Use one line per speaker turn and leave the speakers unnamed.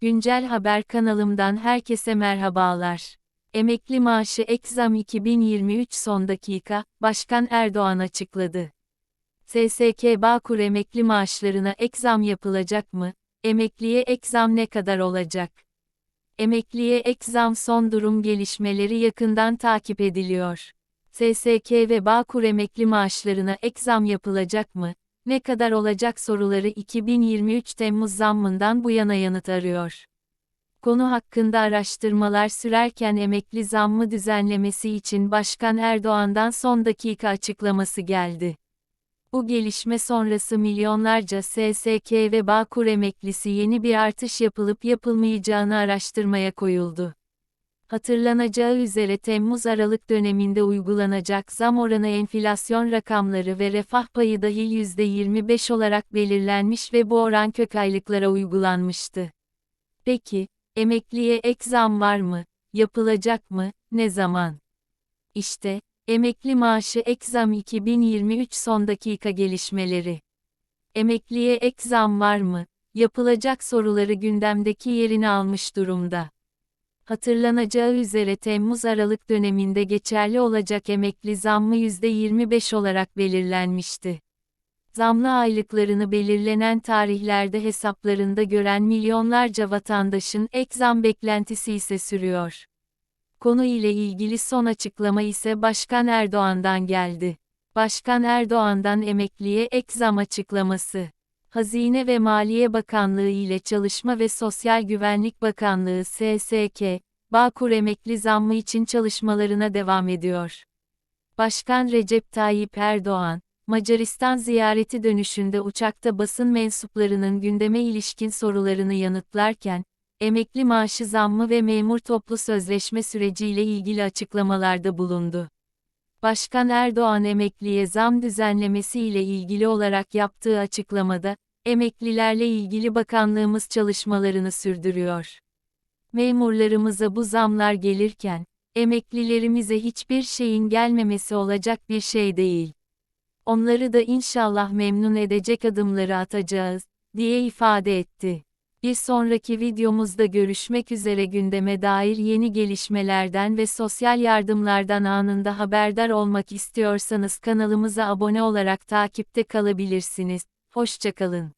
Güncel Haber kanalımdan herkese merhabalar. Emekli maaşı ek zam 2023 son dakika, Başkan Erdoğan açıkladı. SSK Bağkur emekli maaşlarına ek zam yapılacak mı? Emekliye ek zam ne kadar olacak? Emekliye ek zam son durum gelişmeleri yakından takip ediliyor. SSK ve Bağkur emekli maaşlarına ek zam yapılacak mı? Ne kadar olacak soruları 2023 Temmuz zammından bu yana yanıt arıyor. Konu hakkında araştırmalar sürerken emekli zammı düzenlemesi için Başkan Erdoğan'dan son dakika açıklaması geldi. Bu gelişme sonrası milyonlarca SSK ve Bağkur emeklisi yeni bir artış yapılıp yapılmayacağını araştırmaya koyuldu. Hatırlanacağı üzere Temmuz-Aralık döneminde uygulanacak zam oranı enflasyon rakamları ve refah payı dahil %25 olarak belirlenmiş ve bu oran kök aylıklara uygulanmıştı. Peki, emekliye ek zam var mı? Yapılacak mı? Ne zaman? İşte, emekli maaşı ek zam 2023 son dakika gelişmeleri. Emekliye ek zam var mı? Yapılacak soruları gündemdeki yerini almış durumda. Hatırlanacağı üzere Temmuz-Aralık döneminde geçerli olacak emekli zammı %25 olarak belirlenmişti. Zamlı aylıklarını belirlenen tarihlerde hesaplarında gören milyonlarca vatandaşın ek zam beklentisi ise sürüyor. Konu ile ilgili son açıklama ise Başkan Erdoğan'dan geldi. Başkan Erdoğan'dan emekliye ek zam açıklaması. Hazine ve Maliye Bakanlığı ile Çalışma ve Sosyal Güvenlik Bakanlığı SSK, Bağkur emekli zammı için çalışmalarına devam ediyor. Başkan Recep Tayyip Erdoğan, Macaristan ziyareti dönüşünde uçakta basın mensuplarının gündeme ilişkin sorularını yanıtlarken, emekli maaşı zammı ve memur toplu sözleşme süreciyle ilgili açıklamalarda bulundu. Başkan Erdoğan emekliye zam düzenlemesi ile ilgili olarak yaptığı açıklamada, emeklilerle ilgili bakanlığımız çalışmalarını sürdürüyor. Memurlarımıza bu zamlar gelirken, emeklilerimize hiçbir şeyin gelmemesi olacak bir şey değil. Onları da inşallah memnun edecek adımları atacağız, diye ifade etti. Bir sonraki videomuzda görüşmek üzere gündeme dair yeni gelişmelerden ve sosyal yardımlardan anında haberdar olmak istiyorsanız kanalımıza abone olarak takipte kalabilirsiniz. Hoşçakalın.